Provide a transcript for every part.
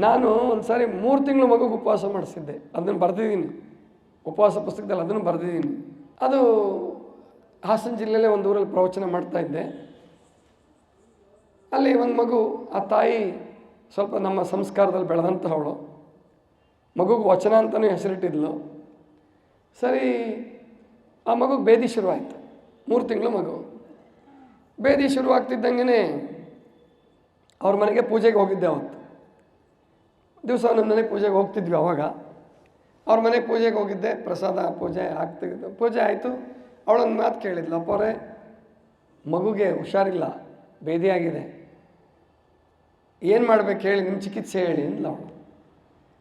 ನಾನು ಒಂದು ಸಾರಿ ಮೂರು ತಿಂಗಳು ಮಗುಗೆ ಉಪವಾಸ ಮಾಡಿಸಿದ್ದೆ. ಅದನ್ನು ಬರೆದಿದ್ದೀನಿ. ಉಪವಾಸ ಪುಸ್ತಕದಲ್ಲಿ ಅದನ್ನು ಬರೆದಿದ್ದೀನಿ. ಅದು ಹಾಸನ ಜಿಲ್ಲೆಯಲ್ಲೇ ಒಂದು ಊರಲ್ಲಿ ಪ್ರವಚನ ಮಾಡ್ತಾ ಇದ್ದೆ. ಅಲ್ಲಿ ಒಂದು ಮಗು, ಆ ತಾಯಿ ಸ್ವಲ್ಪ ನಮ್ಮ ಸಂಸ್ಕಾರದಲ್ಲಿ ಬೆಳೆದಂತಹವಳು ಮಗುಗೆ ವಚನ ಅಂತಲೂ ಹೆಸರಿಟ್ಟಿದ್ಲು. ಸರಿ, ಆ ಮಗುಗೆ ಬೇದಿ ಶುರುವಾಯಿತು. ಮೂರು ತಿಂಗಳು ಮಗು. ಬೇದಿ ಶುರುವಾಗ್ತಿದ್ದಂಗೆ ಅವ್ರ ಮನೆಗೆ ಪೂಜೆಗೆ ಹೋಗಿದ್ದೆ ಅವತ್ತು. ದಿವಸ ನಮ್ಮ ಮನೆಗೆ ಪೂಜೆಗೆ ಹೋಗ್ತಿದ್ವಿ ಅವಾಗ. ಅವ್ರ ಮನೆಗೆ ಪೂಜೆಗೆ ಹೋಗಿದ್ದೆ, ಪ್ರಸಾದ ಪೂಜೆ ಆಗ್ತಿದ್ದು ಪೂಜೆ ಆಯಿತು. ಅವಳೊಂದು ಮಾತು ಕೇಳಿದ್ಲು ಅಪ್ಪವರೇ ಮಗುಗೆ ಹುಷಾರಿಲ್ಲ, ಬೇದಿಯಾಗಿದೆ. ಏನು ಮಾಡ್ಬೇಕು ಹೇಳಿ ನಿಮ್ಮ ಚಿಕಿತ್ಸೆ ಹೇಳಿ ಅಂದ್ಲು ಅವಳು.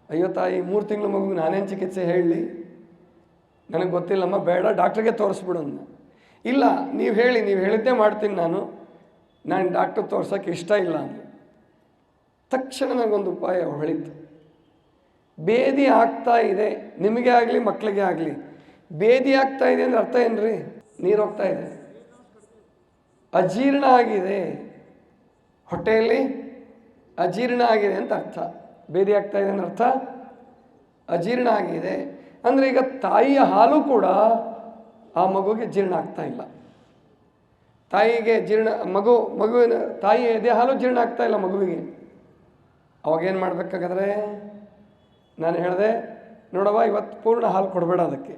ಅಯ್ಯೋ ತಾಯಿ ಮೂರು ತಿಂಗಳು ಮಗುಗೆ ನಾನೇನು ಚಿಕಿತ್ಸೆ ಹೇಳಲಿ? ನನಗೆ ಗೊತ್ತಿಲ್ಲಮ್ಮ, ಬೇಡ, ಡಾಕ್ಟ್ರಿಗೆ ತೋರಿಸ್ಬಿಡು ಅಂದ ಇಲ್ಲ, ನೀವು ಹೇಳಿ, ನೀವು ಹೇಳಿದ್ದೇ ಮಾಡ್ತೀನಿ ನಾನು. ನಾನು ಡಾಕ್ಟ್ರ್ ತೋರ್ಸೋಕ್ಕೆ ಇಷ್ಟ ಇಲ್ಲ ಅಂದೆ ತಕ್ಷಣ ನನಗೊಂದು ಉಪಾಯ ಹೊಳಿತು ಬೇದಿ ಆಗ್ತಾ ಇದೆ. ನಿಮಗೆ ಆಗಲಿ ಮಕ್ಕಳಿಗೆ ಆಗಲಿ. ಬೇದಿ ಆಗ್ತಾ ಇದೆ ಅಂದ್ರೆ ಅರ್ಥ ಏನ್ರಿ? ನೀರು ಹೋಗ್ತಾ ಇದೆ. ಅಜೀರ್ಣ ಆಗಿದೆ. ಹೊಟ್ಟೆಯಲ್ಲಿ ಅಜೀರ್ಣ ಆಗಿದೆ ಅಂತ ಅರ್ಥ. ಬೇದಿ ಆಗ್ತಾ ಇದೆ ಅಂದ್ರೆ ಅರ್ಥ? ಅಜೀರ್ಣ ಆಗಿದೆ. ಅಂದರೆ ಈಗ ತಾಯಿಯ ಹಾಲು ಕೂಡ ಆ ಮಗುಗೆ ಜೀರ್ಣ ಆಗ್ತಾ ಇಲ್ಲ. ತಾಯಿಗೆ ಜೀರ್ಣ, ಮಗು, ಮಗುವಿನ, ತಾಯಿಯ ಎದೆ ಹಾಲು ಜೀರ್ಣ ಆಗ್ತಾ ಇಲ್ಲ ಮಗುವಿಗೆ. ಅವಾಗೇನು ಮಾಡಬೇಕಾಗಾದ್ರೆ ನಾನು ಹೇಳಿದೆ, ನೋಡವ್ವ, ಇವತ್ತು ಪೂರ್ಣ ಹಾಲು ಕೊಡಬೇಡ ಅದಕ್ಕೆ.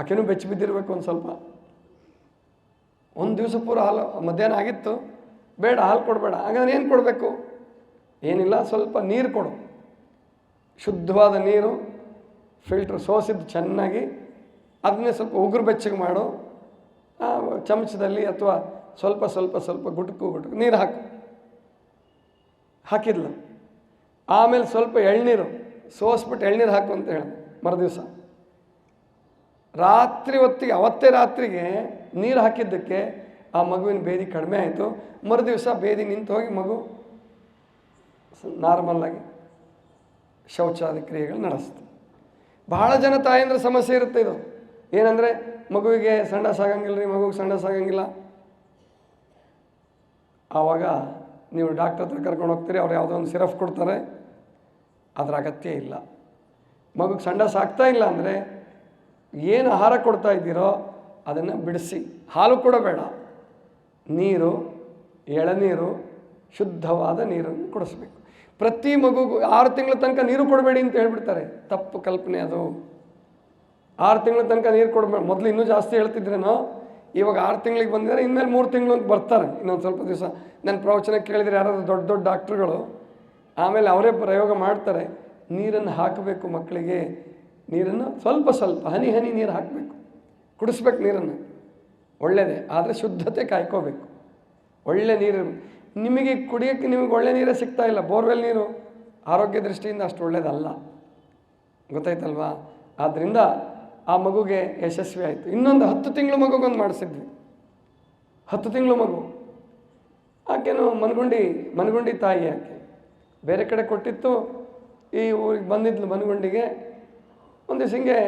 ಆಕೆನೂ ಬೆಚ್ಚಿ ಬಿದ್ದಿರಬೇಕು ಒಂದು ಸ್ವಲ್ಪ. ಒಂದು ದಿವಸ ಪೂರ ಹಾಲು, ಮಧ್ಯಾಹ್ನ ಆಗಿತ್ತು, ಬೇಡ, ಹಾಲು ಕೊಡಬೇಡ. ಹಾಗಾದ್ರೆ ಏನು ಕೊಡಬೇಕು? ಏನಿಲ್ಲ, ಸ್ವಲ್ಪ ನೀರು ಕೊಡು. ಶುದ್ಧವಾದ ನೀರು ಫಿಲ್ಟ್ರ್ ಸೋಸಿದ್ದು ಚೆನ್ನಾಗಿ, ಅದನ್ನೇ ಸ್ವಲ್ಪ ಉಗುರು ಬೆಚ್ಚಗೆ ಮಾಡು. ಚಮಚದಲ್ಲಿ ಅಥವಾ ಸ್ವಲ್ಪ ಸ್ವಲ್ಪ ಸ್ವಲ್ಪ ಗುಟುಕು ಗುಟುಕು, ನೀರು ಹಾಕು. ಹಾಕಿದ್ಲು ಆಮೇಲೆ ಸ್ವಲ್ಪ ಎಳ್ನೀರು, ಸೋಸ್ಬಿಟ್ಟು ಎಳ್ನೀರು ಹಾಕು ಅಂತ ಹೇಳ, ಮರುದಿವಸ. ರಾತ್ರಿ ಹೊತ್ತಿಗೆ, ಅವತ್ತೇ ರಾತ್ರಿಗೆ ನೀರು ಹಾಕಿದ್ದಕ್ಕೆ ಆ ಮಗುವಿನ ಬೇದಿ ಕಡಿಮೆ ಆಯಿತು. ಮರುದಿವಸ ಬೇದಿ ನಿಂತು ಹೋಗಿ ಮಗು ನಾರ್ಮಲ್ಲಾಗಿ ಶೌಚಾದಿ ಕ್ರಿಯೆಗಳು ನಡೆಸ್ತು. ಬಹಳ ಜನ ತಾಯಂದ್ರ ಸಮಸ್ಯೆ ಇರುತ್ತೆ ಇದು. ಏನಂದರೆ ಮಗುವಿಗೆ ಸಣ್ಣ ಸಾಗಂಗಿಲ್ಲ ರೀ, ಮಗುವಿಗೆ ಸಣ್ಣ ಆಗಂಗಿಲ್ಲ. ಆವಾಗ ನೀವು ಡಾಕ್ಟರ್ ಹತ್ರ ಕರ್ಕೊಂಡು ಹೋಗ್ತೀರಿ, ಅವ್ರು ಯಾವುದೋ ಒಂದು ಸಿರಫ್ ಕೊಡ್ತಾರೆ. ಅದರ ಅಗತ್ಯ ಇಲ್ಲ. ಮಗುಗೆ ಸಂಡ ಸಾಕ್ತಾ ಇಲ್ಲ ಅಂದರೆ ಏನು ಆಹಾರ ಕೊಡ್ತಾ ಇದ್ದೀರೋ ಅದನ್ನು ಬಿಡಿಸಿ. ಹಾಲು ಕೂಡ ಬೇಡ. ನೀರು, ಎಳನೀರು, ಶುದ್ಧವಾದ ನೀರನ್ನು ಕೊಡಿಸ್ಬೇಕು. ಪ್ರತಿ ಮಗುಗೂ ಆರು ತಿಂಗಳ ತನಕ ನೀರು ಕೊಡಬೇಡಿ ಅಂತ ಹೇಳಿಬಿಡ್ತಾರೆ. ತಪ್ಪು ಕಲ್ಪನೆ ಅದು. ಆರು ತಿಂಗಳ ತನಕ ನೀರು ಕೊಡಬೇಡ ಮೊದಲು ಇನ್ನೂ ಜಾಸ್ತಿ ಹೇಳ್ತಿದ್ರೇನೋ? ಇವಾಗ ಆರು ತಿಂಗಳಿಗೆ ಬಂದಿದ್ದಾರೆ, ಇನ್ಮೇಲೆ ಮೂರು ತಿಂಗಳು ಅಂತ ಬರ್ತಾರೆ. ಇನ್ನೊಂದು ಸ್ವಲ್ಪ ದಿವಸ. ನನ್ನ ಪ್ರವಚನ ಕೇಳಿದರೆ ಯಾರಾದರೂ ದೊಡ್ಡ ದೊಡ್ಡ ಡಾಕ್ಟ್ರುಗಳು, ಆಮೇಲೆ ಅವರೇ ಪ್ರಯೋಗ ಮಾಡ್ತಾರೆ, ನೀರನ್ನು ಹಾಕಬೇಕು ಮಕ್ಕಳಿಗೆ. ನೀರನ್ನು ಸ್ವಲ್ಪ ಸ್ವಲ್ಪ, ಹನಿ ಹನಿ ನೀರು ಹಾಕಬೇಕು. ಕುಡಿಸ್ಬೇಕು ನೀರನ್ನು. ಒಳ್ಳೆಯದೇ ಆದರೆ ಶುದ್ಧತೆ ಕಾಯ್ಕೋಬೇಕು. ಒಳ್ಳೆ ನೀರು, ನಿಮಗೆ ಕುಡಿಯೋಕ್ಕೆ ನಿಮಗೆ ಒಳ್ಳೆ ನೀರೇ ಸಿಗ್ತಾ ಇಲ್ಲ, ಬೋರ್ವೆಲ್ ನೀರು. ಆರೋಗ್ಯ ದೃಷ್ಟಿಯಿಂದ ಅಷ್ಟು ಒಳ್ಳೆಯದಲ್ಲ ಗೊತ್ತಾಯ್ತಲ್ವಾ? ಆದ್ದರಿಂದ ಆ ಮಗುಗೆ ಯಶಸ್ವಿ ಆಯಿತು. ಇನ್ನೊಂದು ಹತ್ತು ತಿಂಗಳು ಮಗುಗೊಂದು ಮಾಡಿಸಿದ್ವಿ. ಹತ್ತು ತಿಂಗಳು ಮಗು. ಆಕೆನು ಮನಗುಂಡಿ ಮನಗುಂಡಿ ತಾಯಿ ಆಕೆ. ಬೇರೆ ಕಡೆ ಕೊಟ್ಟಿತ್ತು. ಈ ಊರಿಗೆ ಬಂದಿದ್ಲು ಮನಗುಂಡಿಗೆ. ಒಂದು ಹಿಂಗೆ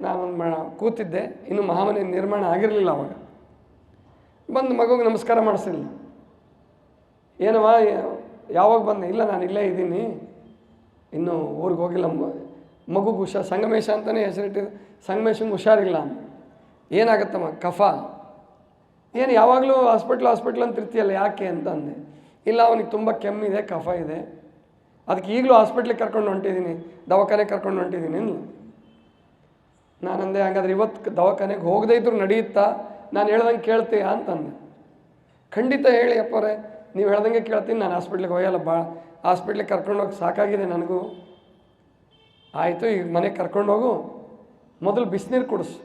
ನಾನು ಮ, ಕೂತಿದ್ದೆ. ಇನ್ನು ಮಹಾಮನೆ ನಿರ್ಮಾಣ ಆಗಿರಲಿಲ್ಲ ಅವಾಗ. ಬಂದು ಮಗುಗೆ ನಮಸ್ಕಾರ ಮಾಡಿಸಿಲ್ಲ ಏನವ ಯಾವಾಗ ಬಂದೆ? ಇಲ್ಲ, ನಾನು ಇಲ್ಲೇ ಇದ್ದೀನಿ. ಇನ್ನೂ ಊರಿಗೆ ಹೋಗಿಲ್ಲ. ಮಗು ಹುಷಾರ್ ಸಂಗಮೇಶ ಅಂತಲೇ ಹೆಸರಿಟ್ಟಿದ್ದು. ಸಂಗಮೇಶಂಗೆ ಹುಷಾರಿಲ್ಲ. ಏನಾಗತ್ತಮ್ಮ? ಕಫ. ಏನು ಯಾವಾಗಲೂ ಹಾಸ್ಪಿಟ್ಲ್ ಹಾಸ್ಪಿಟ್ಲ್ ಅಂತ ಇರ್ತೀಯಲ್ಲ, ಯಾಕೆ ಅಂತ ಅಂದೆ. ಇಲ್ಲ, ಅವನಿಗೆ ತುಂಬ ಕೆಮ್ಮಿದೆ ಕಫ ಇದೆ. ಅದಕ್ಕೆ ಈಗಲೂ ಹಾಸ್ಪಿಟ್ಲಿಗೆ ಕರ್ಕೊಂಡು ಹೊಂಟಿದ್ದೀನಿ ದವಾಖಾನೆ ಕರ್ಕೊಂಡು ಹೊಂಟಿದ್ದೀನಿ. ನಾನಂದೆ ಹಾಗಾದ್ರೆ ಇವತ್ತು ದವಾಖಾನೆಗೆ ಹೋಗದೇ ಇದ್ರು ನಡೆಯುತ್ತಾ? ನಾನು ಹೇಳ್ದಂಗೆ ಕೇಳ್ತೀಯ? ಅಂತಂದೆ ಖಂಡಿತ ಹೇಳಿ ಅಪ್ಪರೇ ನೀವು ಹೇಳ್ದಂಗೆ ಕೇಳ್ತೀನಿ, ನಾನು ಹಾಸ್ಪಿಟ್ಲಿಗೆ ಹೋಗಲ್ಲ ಭಾಳ ಹಾಸ್ಪಿಟ್ಲಿಗೆ ಕರ್ಕೊಂಡು ಹೋಗಿ ಸಾಕಾಗಿದೆ ನನಗೂ. ಆಯಿತು, ಈಗ ಮನೆಗೆ ಹೋಗು. ಮೊದಲು ಬಿಸಿನೀರು ಕುಡಿಸು.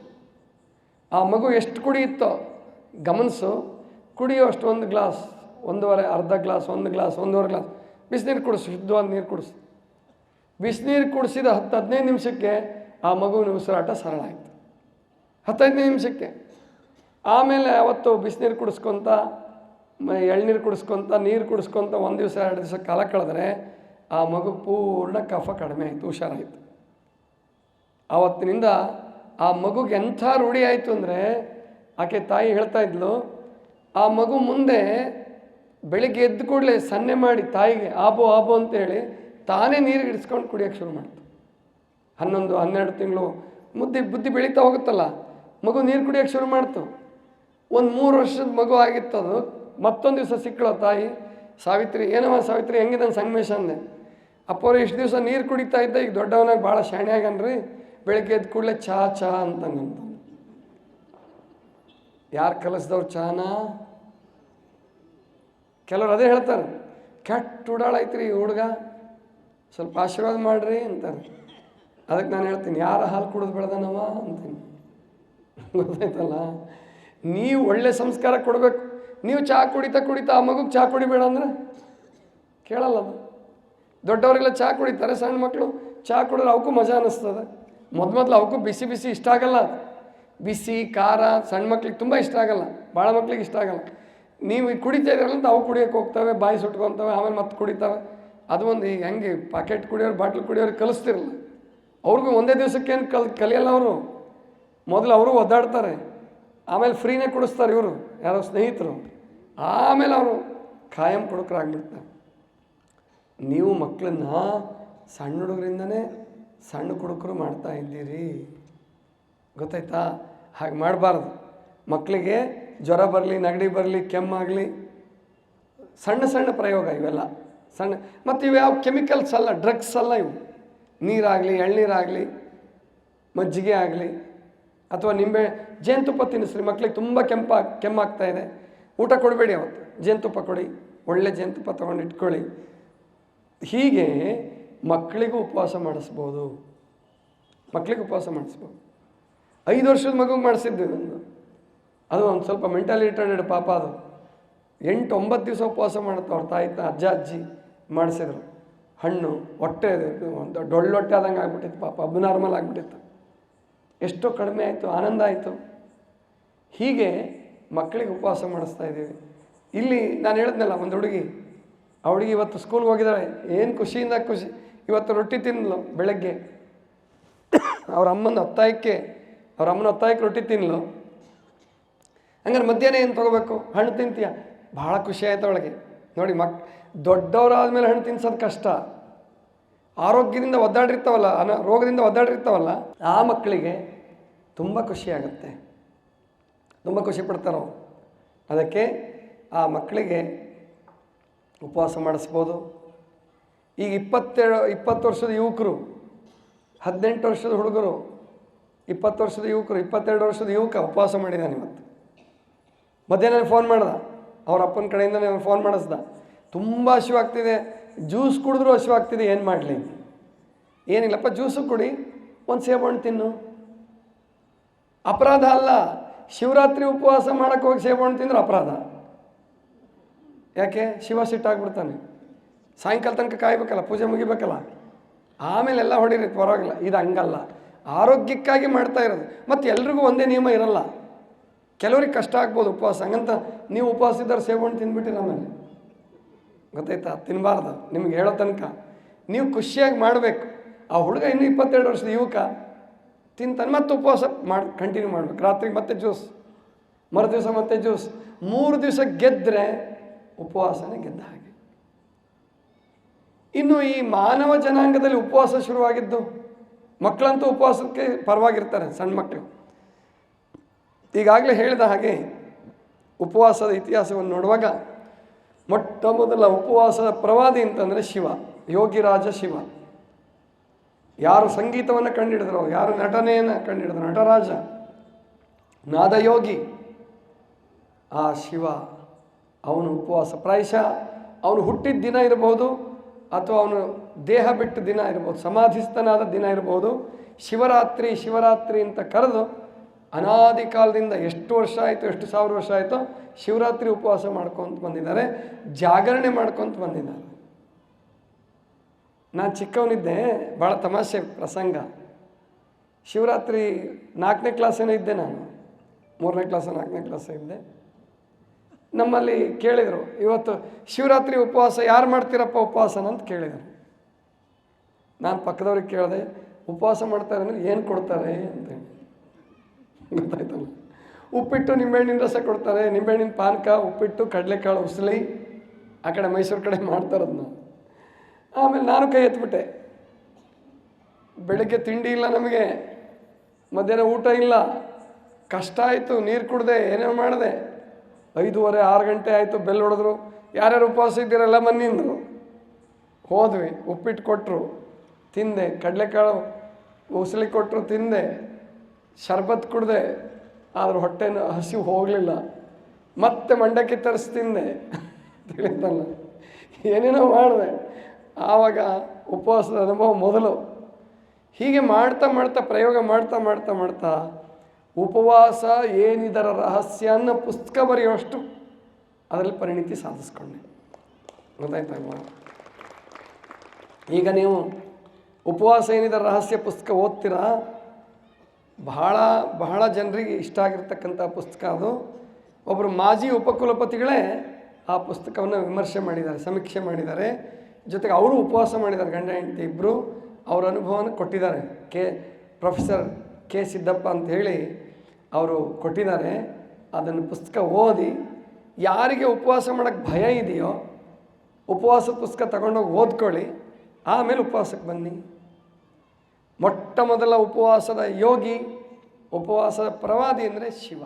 ಆ ಮಗು ಎಷ್ಟು ಕುಡಿಯುತ್ತೋ ಗಮನಿಸು. ಕುಡಿಯೋ ಅಷ್ಟು ಒಂದು ಗ್ಲಾಸ್, ಒಂದೂವರೆ, ಅರ್ಧ ಗ್ಲಾಸ್, ಒಂದು ಗ್ಲಾಸ್, ಒಂದೂವರೆ ಗ್ಲಾಸ್. ಬಿಸಿನೀರು ಕುಡಿಸು, ಶುದ್ಧವಾದ ನೀರು ಕುಡಿಸು. ಬಿಸಿನೀರು ಕುಡಿಸಿದ ಹತ್ತು ಹದಿನೈದು ನಿಮಿಷಕ್ಕೆ ಆ ಮಗುವಿನ ಉಸಿರಾಟ ಸರಳ ಆಯಿತು. ಹತ್ತೈದನೇ ನಿಮಿಷಕ್ಕೆ. ಆಮೇಲೆ ಅವತ್ತು ಬಿಸಿನೀರು ಕುಡಿಸ್ಕೊತ ಎಳ್ನೀರು ಕುಡಿಸ್ಕೊತ, ನೀರು ಕುಡಿಸ್ಕೊತ ಒಂದು ದಿವಸ, ಎರಡು ದಿವಸ ಕಾಲ ಕಳೆದ್ರೆ ಆ ಮಗು ಪೂರ್ಣ ಕಫ ಕಡಿಮೆ ಆಯಿತು, ಹುಷಾರಾಯಿತು. ಆವತ್ತಿನಿಂದ ಆ ಮಗುಗೆ ಎಂಥ ರೂಢಿ ಆಯಿತು ಅಂದರೆ ಆಕೆ ತಾಯಿ ಹೇಳ್ತಾ ಇದ್ಲು, ಆ ಮಗು ಮುಂದೆ ಬೆಳಿಗ್ಗೆ ಎದ್ದು ಕೂಡಲೇ ಸನ್ನೆ ಮಾಡಿ ತಾಯಿಗೆ ಆಬೋ ಆಬೋ ಅಂತೇಳಿ ತಾನೇ ನೀರು ಹಿಡಿಸ್ಕೊಂಡು ಕುಡಿಯೋಕ್ಕೆ ಶುರು ಮಾಡ್ತು. ಹನ್ನೊಂದು, ಹನ್ನೆರಡು ತಿಂಗಳು ಮುದ್ದೆ ಬುದ್ಧಿ ಬೆಳೀತಾ ಹೋಗುತ್ತಲ್ಲ, ಮಗು ನೀರು ಕುಡಿಯೋಕ್ಕೆ ಶುರು ಮಾಡ್ತು. ಒಂದು ಮೂರು ವರ್ಷದ ಮಗು ಅದು, ಮತ್ತೊಂದು ದಿವಸ ಸಿಕ್ಕಳು ತಾಯಿ. ಸಾವಿತ್ರಿ ಏನವ ಸಾವಿತ್ರಿ ಹೆಂಗಿದೆ ಸಂಗಮೇಶ ಅಂದೆ. ಅಪ್ಪವ್ರು ಇಷ್ಟು ದಿವಸ ನೀರು ಕುಡಿತಾ ಇದ್ದ, ಈಗ ದೊಡ್ಡವನಾಗಿ ಭಾಳ ಶಾಣೆ ಆಗನ್ರಿ ಬೆಳಗ್ಗೆ ಎದ್ದ ಕೂಡಲೇ ಚಹಾ ಚಹಾ ಅಂತಂಗಂತ ಯಾರು ಕಲಿಸ್ದವ್ರು ಚಹಾನ ಕೆಲವ್ರು ಅದೇ ಹೇಳ್ತಾರೆ, ಕೆಟ್ಟ ಉಡಾಳೈತ್ರಿ ಈ ಹುಡುಗ, ಸ್ವಲ್ಪ ಆಶೀರ್ವಾದ ಮಾಡ್ರಿ ಅಂತಾರೆ. ಅದಕ್ಕೆ ನಾನು ಹೇಳ್ತೀನಿ, ಯಾರ ಹಾಲು ಕುಡಿದು ಬೆಳೆದನವ? ಅಂತೀನಿ. ಗೊತ್ತಾಯ್ತಲ್ಲ? ನೀವು ಒಳ್ಳೆ ಸಂಸ್ಕಾರ ಕೊಡಬೇಕು. ನೀವು ಚಹಾ ಕುಡಿತಾ ಕುಡಿತಾ ಆ ಮಗುಗೆ ಚಹಾ ಕುಡಿಬೇಡ ಅಂದ್ರೆ? ಕೇಳಲ್ಲ ಅದು. ದೊಡ್ಡವರೆಲ್ಲ ಚಹಾ ಕುಡಿತಾರೆ, ಸಣ್ಣ ಮಕ್ಕಳು ಚಹಾ ಕುಡಿದ್ರೆ ಅವಕ್ಕೂ ಮಜಾ ಅನ್ನಿಸ್ತದೆ ಮೊದ್ ಮೊದಲು ಅವಕ್ಕೂ ಬಿಸಿ ಬಿಸಿ ಇಷ್ಟ ಆಗಲ್ಲ ಬಿಸಿ, ಖಾರ, ಸಣ್ಣ ಮಕ್ಳಿಗೆ ತುಂಬ ಇಷ್ಟ ಆಗಲ್ಲ. ಭಾಳ ಮಕ್ಳಿಗೆ ಇಷ್ಟ ಆಗಲ್ಲ. ನೀವು ಕುಡಿತಾ ಇದ್ರಲ್ಲ ಅಂತ ಅವು ಕುಡಿಯೋಕೆ ಹೋಗ್ತವೆ, ಬಾಯಿ ಸುಟ್ಕೊತವೆ ಆಮೇಲೆ ಮತ್ತೆ ಕುಡಿತಾವೆ ಅದು ಒಂದು ಈಗ ಹೆಂಗೆ ಪಾಕೆಟ್ ಕುಡಿಯೋರು, ಬಾಟ್ಲು ಕುಡಿಯೋರು ಕಲಿಸ್ತಿರಲ್ಲ. ಅವ್ರಿಗೂ ಒಂದೇ ದಿವಸಕ್ಕೇನು ಕಲ್, ಕಲಿಯಲ್ಲ ಅವರು. ಮೊದಲು ಅವರು ಒದ್ದಾಡ್ತಾರೆ. ಆಮೇಲೆ ಫ್ರೀನೇ ಕುಡಿಸ್ತಾರೆ ಇವರು, ಯಾರೋ ಸ್ನೇಹಿತರು. ಆಮೇಲೆ ಅವರು ಖಾಯಂ ಕುಡುಕರಾಗ್ಬಿಡ್ತಾರೆ. ನೀವು ಮಕ್ಕಳನ್ನ ಸಣ್ಣ ಹುಡುಗರಿಂದನೇ ಸಣ್ಣ ಕುಡುಕರು ಮಾಡ್ತಾ ಇದ್ದೀರಿ. ಗೊತ್ತಾಯ್ತಾ? ಹಾಗೆ ಮಾಡಬಾರ್ದು. ಮಕ್ಕಳಿಗೆ ಜ್ವರ ಬರಲಿ, ನೆಗಡಿ ಬರಲಿ ಕೆಮ್ಮಾಗಲಿ ಸಣ್ಣ ಸಣ್ಣ ಪ್ರಯೋಗ ಇವೆಲ್ಲ. ಸಣ್ಣ ಮತ್ತು ಇವು ಯಾವ ಕೆಮಿಕಲ್ಸ್ ಅಲ್ಲ, ಡ್ರಗ್ಸ್ ಅಲ್ಲ ಇವು. ನೀರಾಗಲಿ, ಎಳ್ನೀರಾಗಲಿ, ಮಜ್ಜಿಗೆ ಆಗಲಿ, ಅಥವಾ ನಿಂಬೆ, ಜೇನುತುಪ್ಪ ತಿನ್ನಿಸ್ರಿ. ಮಕ್ಕಳಿಗೆ ತುಂಬ ಕೆಂಪ, ಕೆಮ್ಮಾಗ್ತಾ ಇದೆ. ಊಟ ಕೊಡಬೇಡಿ ಅವತ್ತು. ಜೇನುತುಪ್ಪ ಕೊಡಿ. ಒಳ್ಳೆ ಜೇನುತುಪ್ಪ ತೊಗೊಂಡು ಇಟ್ಕೊಳ್ಳಿ. ಹೀಗೆ ಮಕ್ಕಳಿಗೂ ಉಪವಾಸ ಮಾಡಿಸ್ಬೋದು. ಮಕ್ಕಳಿಗೆ ಉಪವಾಸ ಮಾಡಿಸ್ಬೋದು. ಐದು ವರ್ಷದ ಮಗುಗೆ ಮಾಡಿಸಿದ್ದೆ ನಾನು ಅದು ಒಂದು ಸ್ವಲ್ಪ ಮೆಂಟಲಿ ರಿಟರ್ಡೆಡ್ ಪಾಪ ಅದು. ಎಂಟು ಒಂಬತ್ತು ದಿವಸ ಉಪವಾಸ ಮಾಡುತ್ತೆ ಅವ್ರ ತಾಯಿ ಅಜ್ಜ, ಅಜ್ಜಿ ಮಾಡಿಸಿದ್ರು. ಹಣ್ಣು, ಹೊಟ್ಟೆ ಒಂದು ಡೊಳ್ಳೊಟ್ಟೆ ಆದಂಗೆ ಆಗ್ಬಿಟ್ಟಿತ್ತು ಪಾಪ ಅಬ್ನಾರ್ಮಲ್ ಆಗಿಬಿಟ್ಟಿತ್ತು. ಎಷ್ಟೋ ಕಡಿಮೆ ಆಯಿತು, ಆನಂದ ಆಯಿತು. ಹೀಗೆ ಮಕ್ಕಳಿಗೆ ಉಪವಾಸ ಮಾಡಿಸ್ತಾ ಇದ್ದೀವಿ. ಇಲ್ಲಿ ನಾನು ಹೇಳಿದ್ನಲ್ಲ, ಒಂದು ಹುಡುಗಿ, ಆ ಹುಡುಗಿ ಇವತ್ತು ಸ್ಕೂಲ್ಗೆ ಹೋಗಿದ್ದಾಳೆ. ಏನು ಖುಷಿಯಿಂದ ಖುಷಿ ಇವತ್ತು ರೊಟ್ಟಿ ತಿನ್ನಲು ಬೆಳಗ್ಗೆ. ಅವ್ರ ಅಮ್ಮನ ಒತ್ತಾಯಕ್ಕೆ ಅವ್ರ ಅಮ್ಮನ ಒತ್ತಾಯಕ್ಕೆ ರೊಟ್ಟಿ ತಿನ್ನಲು ಹಂಗಾರೆ ಮಧ್ಯಾಹ್ನ ಏನು ತೊಗೋಬೇಕು? ಹಣ್ಣು ತಿಂತೀಯ? ಭಾಳ ಖುಷಿ ಆಯ್ತು ಅವಳಿಗೆ. ನೋಡಿ ಮಕ್, ದೊಡ್ಡವರಾದ್ಮೇಲೆ ಹಣ್ಣು ತಿನ್ಸೋದು ಕಷ್ಟ. ಆರೋಗ್ಯದಿಂದ ಒದ್ದಾಡಿರ್ತಾವಲ್ಲ ಅನ, ರೋಗದಿಂದ ಒದ್ದಾಡಿರ್ತಾವಲ್ಲ ಆ ಮಕ್ಕಳಿಗೆ ತುಂಬ ಖುಷಿ ಆಗುತ್ತೆ. ತುಂಬ ಖುಷಿ ಪಡ್ತಾರೆ ಅದಕ್ಕೆ ಆ ಮಕ್ಕಳಿಗೆ ಉಪವಾಸ ಮಾಡಿಸ್ಬೋದು. ಈಗ ಇಪ್ಪತ್ತೇಳು, ಇಪ್ಪತ್ತು ವರ್ಷದ ಯುವಕರು, ಹದಿನೆಂಟು ವರ್ಷದ ಹುಡುಗರು, ಇಪ್ಪತ್ತು ವರ್ಷದ ಯುವಕರು, ಇಪ್ಪತ್ತೆರಡು ವರ್ಷದ ಯುವಕ ಉಪವಾಸ ಮಾಡಿದ್ದಾನೆ ಇವತ್ತು. ಮಧ್ಯಾಹ್ನ ಫೋನ್ ಮಾಡ್ದೆ. ಅವ್ರ ಅಪ್ಪನ ಕಡೆಯಿಂದ ನಾನು ಫೋನ್ ಮಾಡಿಸ್ದ. ತುಂಬ ಹಸಿವಾಗ್ತಿದೆ ಜ್ಯೂಸ್ ಕುಡಿದ್ರೂ ಹಸಿವಾಗ್ತಿದೆ ಏನು ಮಾಡಲಿ ಏನಿಲ್ಲಪ್ಪ ಜ್ಯೂಸು ಕುಡಿ, ಒಂದು ಸೇಬಣ್ಣು ತಿನ್ನು. ಅಪರಾಧ ಅಲ್ಲ. ಶಿವರಾತ್ರಿ ಉಪವಾಸ ಮಾಡೋಕ್ಕೆ ಹೋಗಿ ಸೇಬಣ್ಣು ತಿಂದ್ರೆ ಅಪರಾಧ. ಯಾಕೆ? ಶಿವ ಸಿಟ್ಟಾಗ್ಬಿಡ್ತಾನೆ. ಸಾಯಂಕಾಲ ತನಕ ಕಾಯ್ಬೇಕಲ್ಲ, ಪೂಜೆ ಮುಗಿಬೇಕಲ್ಲ? ಆಮೇಲೆ ಎಲ್ಲ ಹೊಡಿರಿ, ಪರವಾಗಿಲ್ಲ. ಇದು ಹಂಗಲ್ಲ. ಆರೋಗ್ಯಕ್ಕಾಗಿ ಮಾಡ್ತಾ ಇರೋದು. ಮತ್ತು ಎಲ್ರಿಗೂ ಒಂದೇ ನಿಯಮ ಇರಲ್ಲ. ಕೆಲವ್ರಿಗೆ ಕಷ್ಟ ಆಗ್ಬೋದು, ಉಪವಾಸ. ಹಂಗಂತ ನೀವು ಉಪವಾಸ ಇದ್ದಾರೆ ಸೇಬಣ್ಣು ತಿಂದ್ಬಿಟ್ಟಿರಿ ಆಮೇಲೆ ಗೊತ್ತಾಯ್ತಾ? ತಿನ್ನಬಾರ್ದು ನಿಮ್ಗೆ ಹೇಳೋ ತನಕ. ನೀವು ಖುಷಿಯಾಗಿ ಮಾಡಬೇಕು. ಆ ಹುಡುಗ ಇನ್ನೂ ಇಪ್ಪತ್ತೆರಡು ವರ್ಷದ ಯುವಕ. ತಿಂತಾನೆ ಮತ್ತೆ ಉಪವಾಸ ಮಾಡಿ ಕಂಟಿನ್ಯೂ ಮಾಡಬೇಕು. ರಾತ್ರಿಗೆ ಮತ್ತೆ ಜ್ಯೂಸ್. ಮರು ದಿವಸ ಮತ್ತೆ ಜ್ಯೂಸ್. ಮೂರು ದಿವಸ ಗೆದ್ದರೆ ಉಪವಾಸನೇ ಗೆದ್ದ ಹಾಗೆ ಇನ್ನು ಈ ಮಾನವ ಜನಾಂಗದಲ್ಲಿ ಉಪವಾಸ ಶುರುವಾಗಿದ್ದು, ಮಕ್ಕಳಂತೂ ಉಪವಾಸಕ್ಕೆ ಪರವಾಗಿರ್ತಾರೆ, ಸಣ್ಣ ಮಕ್ಕಳು. ಈಗಾಗಲೇ ಹೇಳಿದ ಹಾಗೆ, ಉಪವಾಸದ ಇತಿಹಾಸವನ್ನು ನೋಡುವಾಗ ಮೊಟ್ಟ ಮೊದಲ ಉಪವಾಸದ ಪ್ರವಾದಿ ಅಂತಂದರೆ ಶಿವ, ಯೋಗಿರಾಜ ಶಿವ. ಯಾರು ಸಂಗೀತವನ್ನು ಕಂಡುಹಿಡಿದ್ರು ಯಾರು ನಟನೆಯನ್ನು ಕಂಡುಹಿಡಿದ್ರು ನಟರಾಜ, ನಾದಯೋಗಿ, ಆ ಶಿವ, ಅವನು ಉಪವಾಸ ಪ್ರಾಯಶಃ, ಅವನು ಹುಟ್ಟಿದ ದಿನ ಇರಬಹುದು ಅಥವಾ ಅವನು ದೇಹ ಬಿಟ್ಟು ದಿನ ಇರ್ಬೋದು, ಸಮಾಧಿಸ್ಥನಾದ ದಿನ ಇರ್ಬೋದು, ಶಿವರಾತ್ರಿ ಶಿವರಾತ್ರಿ ಅಂತ ಕರೆದು ಅನಾದಿ ಕಾಲದಿಂದ ಎಷ್ಟು ವರ್ಷ ಆಯಿತು, ಎಷ್ಟು ಸಾವಿರ ವರ್ಷ ಆಯಿತು ಶಿವರಾತ್ರಿ ಉಪವಾಸ ಮಾಡ್ಕೊತ ಬಂದಿದ್ದಾರೆ, ಜಾಗರಣೆ ಮಾಡ್ಕೊತ ಬಂದಿದ್ದಾರೆ. ನಾನು ಚಿಕ್ಕವನಿದ್ದೆ ಭಾಳ ತಮಾಷೆ ಪ್ರಸಂಗ. ಶಿವರಾತ್ರಿ ನಾಲ್ಕನೇ ಕ್ಲಾಸೇನೋ ಇದ್ದೆ ನಾನು. ಮೂರನೇ ಕ್ಲಾಸ ನಾಲ್ಕನೇ ಕ್ಲಾಸೇ ಇದ್ದೆ. ನಮ್ಮಲ್ಲಿ ಕೇಳಿದರು, ಇವತ್ತು ಶಿವರಾತ್ರಿ ಉಪವಾಸ ಯಾರು ಮಾಡ್ತೀರಪ್ಪ ಉಪವಾಸನ? ಅಂತ ಕೇಳಿದರು. ನಾನು ಪಕ್ಕದವ್ರಿಗೆ ಕೇಳಿದೆ, ಉಪವಾಸ ಮಾಡ್ತಾರೆ ಅಂದರೆ ಏನು ಕೊಡ್ತಾರೆ? ಅಂತ ಗೊತ್ತಾಯ್ತಲ್ಲ. ಉಪ್ಪಿಟ್ಟು ನಿಂಬೆಹಣ್ಣಿನ ರಸ ಕೊಡ್ತಾರೆ, ನಿಂಬೆಹಣ್ಣಿನ ಪಾನಕ, ಉಪ್ಪಿಟ್ಟು, ಕಡಲೆಕಾಳು, ಉಸಲಿ, ಆ ಕಡೆ ಮೈಸೂರು ಕಡೆ ಮಾಡ್ತಾರದನ್ನ ಆಮೇಲೆ ನಾನು ಕೈ ಎತ್ಬಿಟ್ಟೆ. ಬೆಳಗ್ಗೆ ತಿಂಡಿ ಇಲ್ಲ ನಮಗೆ, ಮಧ್ಯಾಹ್ನ ಊಟ ಇಲ್ಲ. ಕಷ್ಟ ಆಯಿತು, ನೀರು ಕುಡ್ದೆ, ಏನೇನು ಮಾಡಿದೆ. ಐದೂವರೆ, ಆರು ಗಂಟೆ ಆಯಿತು, ಬೆಲ್ ಹೊಡೆದ್ರು. ಯಾರ್ಯಾರು ಉಪವಾಸ ಇದ್ದೀರಲ್ಲ ಮನ್ನಿಂದರು ಹೋದ್ವಿ, ಉಪ್ಪಿಟ್ಟು ಕೊಟ್ಟರು ತಿಂದೆ. ಕಡಲೆಕಾಳು ಉಸಲಿ ಕೊಟ್ಟರು ತಿಂದೆ. ಶರ್ಬತ್ ಕುಡ್ದೆ. ಆದರೂ ಹೊಟ್ಟೆನ ಹಸಿವು ಹೋಗಲಿಲ್ಲ. ಮತ್ತೆ ಮಂಡಕ್ಕಿ ತರಿಸಿ ತಿಂದೆ. ತಿಳಿತಲ್ಲ. ಏನೇನೋ ಮಾಡಿದೆ. ಆವಾಗ ಉಪವಾಸದ ಅನುಭವ ಮೊದಲು. ಹೀಗೆ ಮಾಡ್ತಾ ಮಾಡ್ತಾ ಪ್ರಯೋಗ ಮಾಡ್ತಾ ಮಾಡ್ತಾ ಮಾಡ್ತಾ ಉಪವಾಸ ಏನಿದರ ರಹಸ್ಯ ಅನ್ನೋ ಪುಸ್ತಕ ಬರೆಯುವಷ್ಟು ಅದರಲ್ಲಿ ಪರಿಣಿತಿ ಸಾಧಿಸ್ಕೊಂಡೆ. ಗೊತ್ತಾಯ್ತಲ್ವಾ ಈಗ ನೀವು ಉಪವಾಸ ಏನಿದರ ರಹಸ್ಯ ಪುಸ್ತಕ ಓದ್ತೀರಾ? ಬಹಳ ಬಹಳ ಜನರಿಗೆ ಇಷ್ಟ ಆಗಿರ್ತಕ್ಕಂಥ ಪುಸ್ತಕ ಅದು. ಒಬ್ಬರು ಮಾಜಿ ಉಪಕುಲಪತಿಗಳೇ ಆ ಪುಸ್ತಕವನ್ನು ವಿಮರ್ಶೆ ಮಾಡಿದ್ದಾರೆ, ಸಮೀಕ್ಷೆ ಮಾಡಿದ್ದಾರೆ. ಜೊತೆಗೆ ಅವರು ಉಪವಾಸ ಮಾಡಿದ್ದಾರೆ, ಗಂಡ, ಹೆಂಡತಿ ಇಬ್ಬರು ಅವರ ಅನುಭವವನ್ನು ಕೊಟ್ಟಿದ್ದಾರೆ. ಕೆ, ಪ್ರೊಫೆಸರ್ ಕೆ ಸಿದ್ದಪ್ಪ ಅಂತ ಹೇಳಿ ಅವರು ಕೊಟ್ಟಿದ್ದಾರೆ, ಅದನ್ನು ಪುಸ್ತಕ ಓದಿ, ಯಾರಿಗೆ ಉಪವಾಸ ಮಾಡೋಕ್ಕೆ ಭಯ ಇದೆಯೋ, ಉಪವಾಸ ಪುಸ್ತಕ ತಗೊಂಡೋಗಿ ಓದ್ಕೊಳ್ಳಿ, ಆಮೇಲೆ ಉಪವಾಸಕ್ಕೆ ಬನ್ನಿ. ಮೊಟ್ಟ ಮೊದಲ ಉಪವಾಸದ ಯೋಗಿ, ಉಪವಾಸದ ಪ್ರವಾದಿ ಅಂದರೆ ಶಿವ.